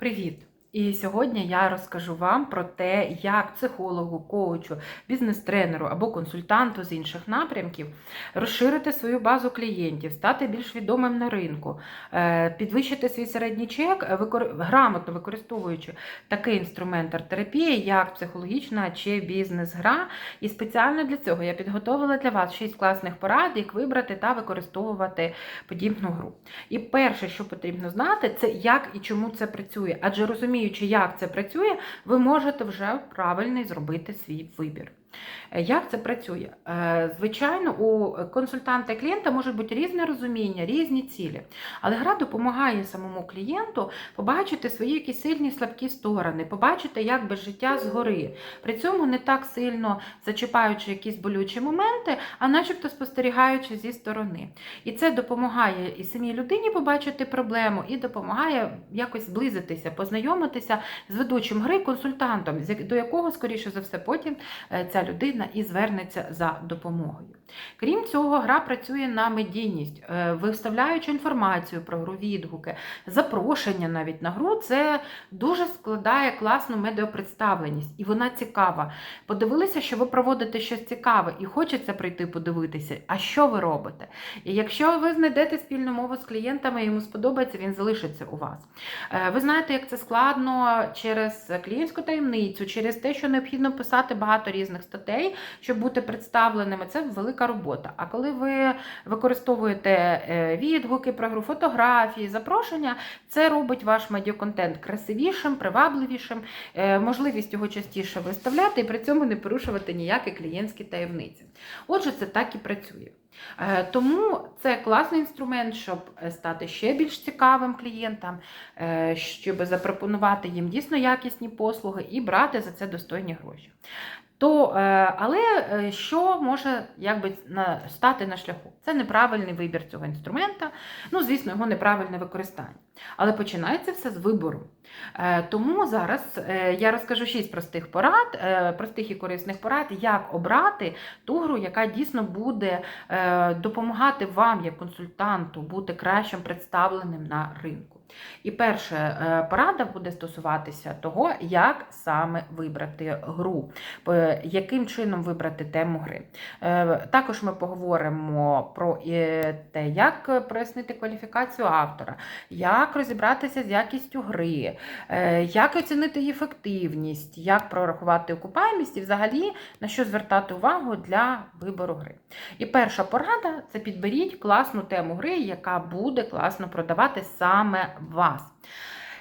Привіт! І сьогодні я розкажу вам про те, як психологу, коучу, бізнес-тренеру або консультанту з інших напрямків розширити свою базу клієнтів, стати більш відомим на ринку, е, підвищити свій середній чек, грамотно використовуючи такий інструмент арт-терапії, як психологічна чи бізнес-гра. І спеціально для цього я підготовила для вас 6 класних порад, як вибрати та використовувати подібну гру. І перше, що потрібно знати, це як і чому це працює. Адже розуміючи, як це працює, ви можете вже правильний зробити свій вибір. Е, Як це працює? Е, Звичайно, у консультанта і клієнта може бути різне розуміння, різні цілі. Але гра допомагає самому клієнту побачити свої якісь сильні слабкі сторони, побачити, як без життя згори. При цьому не так сильно зачіпаючи якісь болючі моменти, а начебто спостерігаючи зі сторони. І це допомагає і самій людині побачити проблему, і допомагає якось зблизитися, познайомитися з ведучим гри консультантом, до якого, скоріше за все, потім е, ця людина і звернеться за допомогою. Крім цього, гра працює на медійність, е, виставляючи інформацію про гру, відгуки, запрошення навіть на гру, це дуже складає класну медіапредставленість, і вона цікава. Подивилися, що ви проводите щось цікаве, і хочеться прийти подивитися, а що ви робите. І якщо ви знайдете спільну мову з клієнтами, йому сподобається, він залишиться у вас. Е, Ви знаєте, як це складно через клієнтську таємницю, через те, що необхідно писати багато різних статей, щоб бути представленими. Це велика робота. А коли ви використовуєте е, відгуки про гру, фотографії, запрошення, це робить ваш медіаконтент красивішим, привабливішим, е, можливість його частіше виставляти і при цьому не порушувати ніякі клієнтські таємниці. Отже, це так і працює. Е, Тому це класний інструмент, щоб стати ще більш цікавим клієнтам, щоб запропонувати їм дійсно якісні послуги і брати за це достойні гроші. То, е, але е, що може якби, стати на шляху? Це неправильний вибір цього інструмента, ну, звісно, його неправильне використання. Але починається все з вибору. Е, Тому зараз я розкажу шість простих порад, простих і корисних порад, як обрати ту гру, яка дійсно буде допомагати вам, як консультанту, бути кращим представленим на ринку. І перша е, порада буде стосуватися того, як саме вибрати гру, Е, яким чином вибрати тему гри. Е, Також ми поговоримо про те, як прояснити кваліфікацію автора, як розібратися з якістю гри, як оцінити її ефективність, як прорахувати окупаємість і взагалі на що звертати увагу для вибору гри. І перша порада це підберіть класну тему гри, яка буде класно продавати саме вас.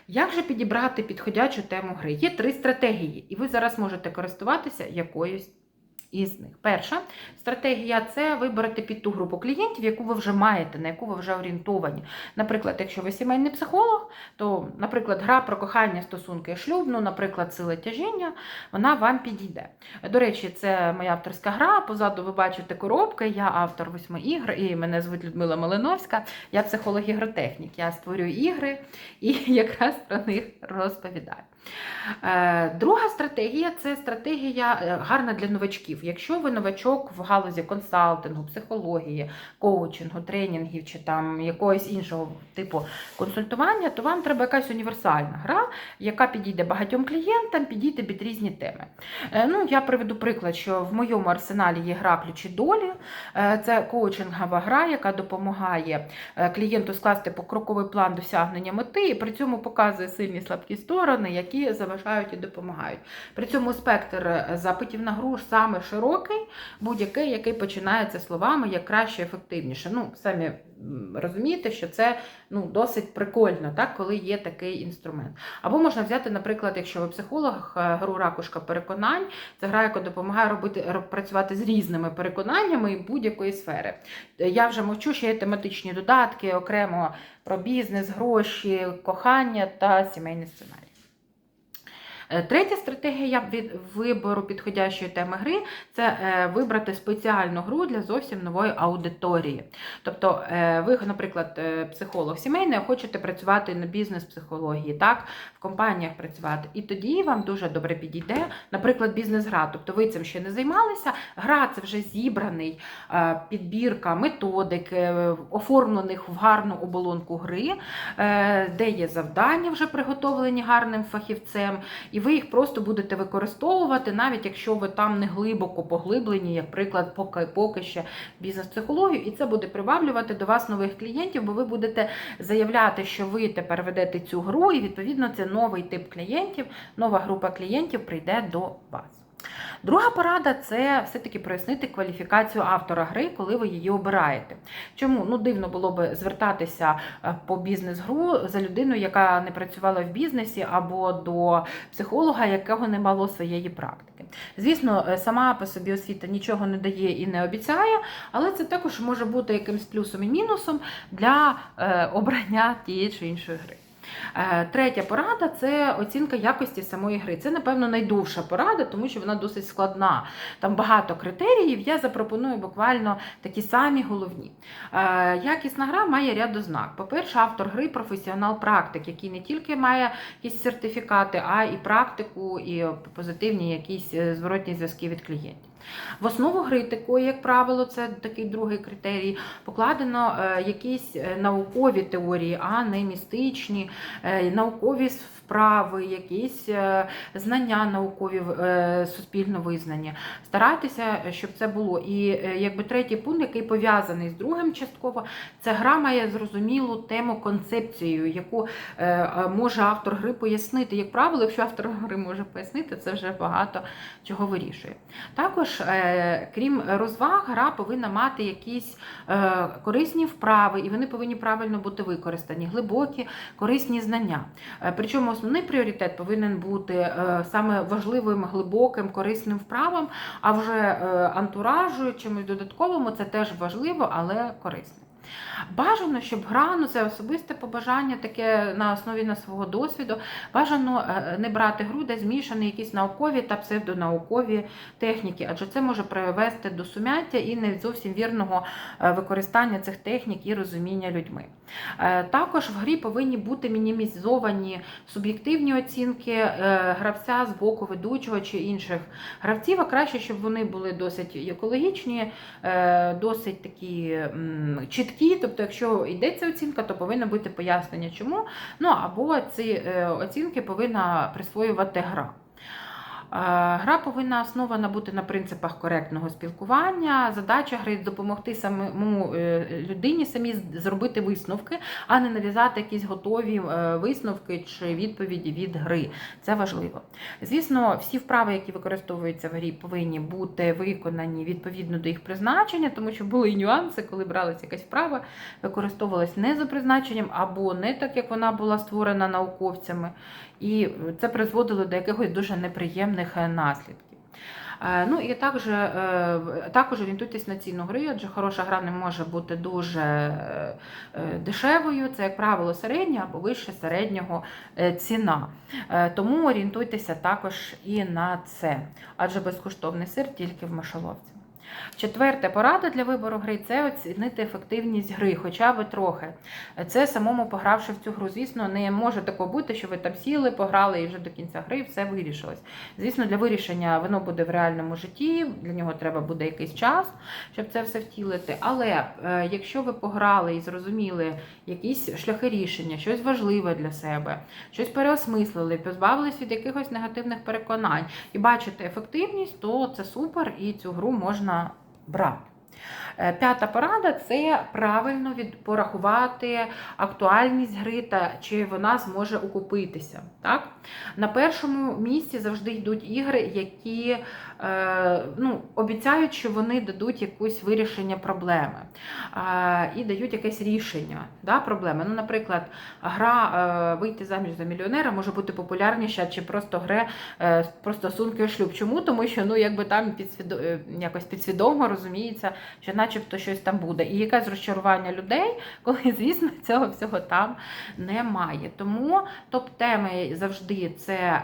Як же підібрати підходячу тему гри? Є три стратегії, і ви зараз можете користуватися якоюсь із них. Перша стратегія це вибрати під ту групу клієнтів, яку ви вже маєте, на яку ви вже орієнтовані. Наприклад, якщо ви сімейний психолог, то, наприклад, гра про кохання, стосунки і шлюб, ну, наприклад, сила тяжіння, вона вам підійде. До речі, це моя авторська гра. Позаду ви бачите коробки. Я автор восьми ігр, і мене звуть Людмила Малиновська. Я психолог-ігротехнік. Я створюю ігри і якраз про них розповідаю. Е, Друга стратегія це стратегія е, гарна для новачків. Якщо ви новачок в галузі консалтингу, психології, коучингу, тренінгів чи там якогось іншого типу консультування, то вам треба якась універсальна гра, яка підійде багатьом клієнтам, підійде під різні теми. Е, Ну, я приведу приклад, що в моєму арсеналі є гра ключі долі. Це коучингова гра, яка допомагає клієнту скласти покроковий план досягнення мети і при цьому показує сильні слабкі сторони, які заважають і допомагають. При цьому спектр е, запитів на гру саме широкий, будь-який, який починається словами як краще, ефективніше. Ну, самі розумієте, що це ну, досить прикольно, так, коли є такий інструмент. Або можна взяти, наприклад, якщо ви психолог, е, гру ракушка переконань, це гра, яка допомагає робити працювати з різними переконаннями і будь-якої сфери. Е, Я вже мовчу, що є тематичні додатки, окремо про бізнес, гроші, кохання та сімейний сценарій. Е, Третя стратегія вибору підходящої теми гри це е, вибрати спеціальну гру для зовсім нової аудиторії. Тобто, е, ви, наприклад, психолог сімейний, хочете працювати на бізнес-психології, так, в компаніях працювати. І тоді вам дуже добре підійде, наприклад, бізнес-гра. Тобто ви цим ще не займалися. Гра це вже зібраний підбірка методик, оформлених в гарну оболонку гри, де є завдання вже приготовлені гарним фахівцем, і ви їх просто будете використовувати, навіть якщо ви там не глибоко поглиблені, як приклад, поки, поки ще бізнес-психологію, і це буде приваблювати до вас нових клієнтів, бо ви будете заявляти, що ви тепер ведете цю гру, і відповідно це новий тип клієнтів, нова група клієнтів прийде до вас. Друга порада це все-таки прояснити кваліфікацію автора гри, коли ви її обираєте. Чому ну дивно було би звертатися е, по бізнес-гру за людиною, яка не працювала в бізнесі, або до психолога, якого не мало своєї практики. Звісно, е, сама по собі освіта нічого не дає і не обіцяє, але це також може бути якимсь плюсом і мінусом для е, обрання тієї чи іншої гри. Е, Третя порада це оцінка якості самої гри. Це, напевно, найдовша порада, тому що вона досить складна. Там багато критеріїв. Я запропоную буквально такі самі головні. Е, Якісна гра має ряд ознак. По-перше, автор гри професіонал-практик, який не тільки має якісь сертифікати, а і практику, і позитивні якісь е, зворотні зв'язки від клієнтів. В основу гри такої, як правило, це такий другий критерій, покладено е, якісь е, наукові теорії, а не містичні, е, наукові вправи, якісь е, знання наукові е, суспільно визнані. Старайтеся, щоб це було. І е, якби третій пункт, який пов'язаний з другим частково, це гра має зрозумілу тему концепцію, яку е, е, може автор гри пояснити. Як правило, якщо автор гри може пояснити, це вже багато чого вирішує. Також, е, крім розваг, гра повинна мати якісь е, корисні вправи, і вони повинні правильно бути використані, глибокі, корисні знання. Е, Причому основний пріоритет повинен бути е, саме важливим, глибоким, корисним вправам, а вже е, антуражу, чимось додатковому це теж важливо, але корисно. Бажано, щоб гра, ну це особисте побажання, таке на основі на свого досвіду. Бажано е, не брати гру, де змішані якісь наукові та псевдонаукові техніки, адже це може привести до сумяття і не зовсім вірного е, використання цих технік і розуміння людьми. Е, Також в грі повинні бути мінімізовані суб'єктивні оцінки гравця з боку ведучого чи інших гравців, а краще, щоб вони були досить екологічні, досить такі м, чіткі. Тобто, якщо йдеться оцінка, то повинно бути пояснення, чому. Ну або ці е, оцінки повинна присвоювати гра. Е, Гра повинна основана бути на принципах коректного спілкування. Задача гри допомогти самому е, людині самі зробити висновки, а не нав'язати якісь готові е, висновки чи відповіді від гри. Це важливо. Звісно, всі вправи, які використовуються в грі, повинні бути виконані відповідно до їх призначення, тому що були і нюанси, коли бралася якась вправа, використовувалась не за призначенням або не так, як вона була створена науковцями. І це призводило до якихось дуже неприємних е, наслідків. Е, Ну і також, е, також орієнтуйтесь на ціну гри, адже хороша гра не може бути дуже дешевою. Це, як правило, середня або вище середнього ціна. Тому орієнтуйтеся також і на це, адже безкоштовний сир тільки в мишоловці. Четверта порада для вибору гри це оцінити ефективність гри, хоча б трохи. Це самому погравши в цю гру, звісно, не може такого бути, що ви там сіли, пограли і вже до кінця гри все вирішилось. Звісно, для вирішення воно буде в реальному житті, для нього треба буде якийсь час, щоб це все втілити. Але е, якщо ви пограли і зрозуміли якісь шляхи рішення, щось важливе для себе, щось переосмислили, позбавились від якихось негативних переконань і бачите ефективність, то це супер, і цю гру можна брати. Е, П'ята порада це правильно порахувати актуальність гри та чи вона зможе окупитися. Так? На першому місці завжди йдуть ігри, які е, ну, обіцяють, що вони дадуть якусь вирішення проблеми і дають якесь рішення да, проблеми. Ну, наприклад, гра е, вийти заміж за мільйонера може бути популярніша, чи просто гра е, про стосунки шлюб. Чому? Тому що ну, якби там підсвідо... е, якось підсвідомо розуміється що начебто щось там буде. І якесь розчарування людей, коли, звісно, цього всього там немає. Тому топ-теми завжди це.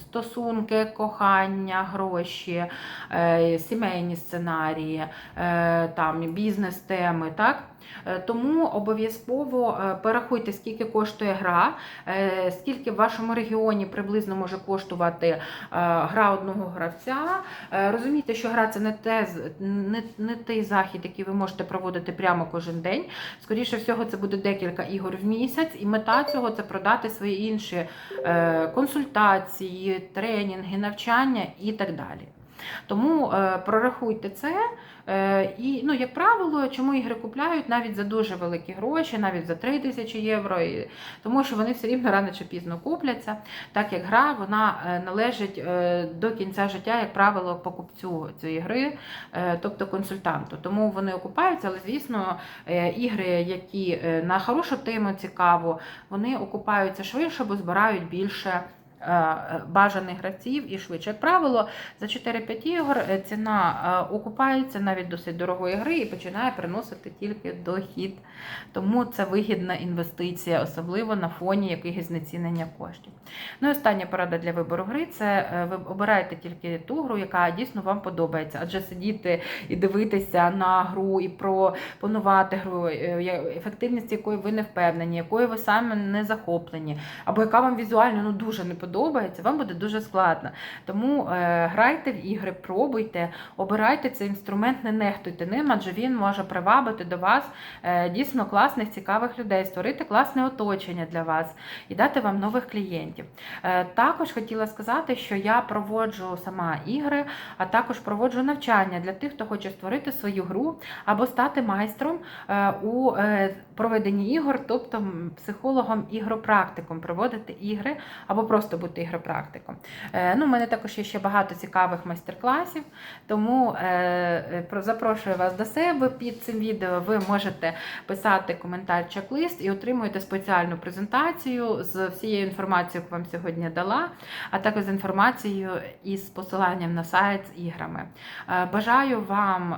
Стосунки, кохання, гроші, е, сімейні сценарії, е, там бізнес-теми, так? Е, Тому обов'язково е, порахуйте, скільки коштує гра, е, скільки в вашому регіоні приблизно може коштувати гра одного гравця. Розумійте, що гра це не, те, не, не той захід, який ви можете проводити прямо кожен день. Скоріше всього, це буде декілька ігор в місяць, і мета цього це продати свої інші консультації, тренінги, навчання і так далі. Тому е, прорахуйте це. Е, і, ну, як правило, чому ігри купляють навіть за дуже великі гроші, навіть за 3 тисячі євро, тому що вони все рівно рано чи пізно купляться, так як гра вона е, належить до кінця життя, як правило, покупцю цієї гри, тобто консультанту. Тому вони окупаються, але звісно, ігри, які на хорошу тему цікаво, вони окупаються швидше, бо збирають більше. Е, Бажаних гравців і швидше. Як правило, за 4-5 ігор е, ціна е, окупається навіть досить дорогої гри і починає приносити тільки дохід. Тому це вигідна інвестиція, особливо на фоні якихось знецінення коштів. Ну і остання порада для вибору гри це ви обираєте тільки ту гру, яка дійсно вам подобається. Адже сидіти і дивитися на гру і пропонувати гру, ефективність якої ви не впевнені, якою ви самі не захоплені, або яка вам візуально ну, дуже не подобається, вам буде дуже складно. Тому е, грайте в ігри, пробуйте, обирайте цей інструмент, не нехтуйте ним, адже він може привабити до вас е, дійсно класних, цікавих людей, створити класне оточення для вас і дати вам нових клієнтів. Е, Також хотіла сказати, що я проводжу сама ігри, а також проводжу навчання для тих, хто хоче створити свою гру або стати майстром е, у е, проведенні ігор, тобто психологом ігропрактиком, проводити ігри або просто бути ігропрактиком. Е, Ну, у мене також є ще багато цікавих майстер-класів, тому е, е, запрошую вас до себе. Під цим відео ви можете писати коментар чек-лист і отримуєте спеціальну презентацію з всією інформацією, яку вам сьогодні дала, а також з інформацією із посиланням на сайт з іграми. Бажаю вам,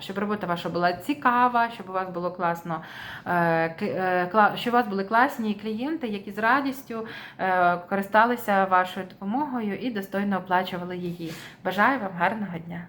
щоб робота ваша була цікава, щоб у вас було класно, кла- щоб у вас були класні клієнти, які з радістю е, користалися вашою допомогою і достойно оплачували її. Бажаю вам гарного дня!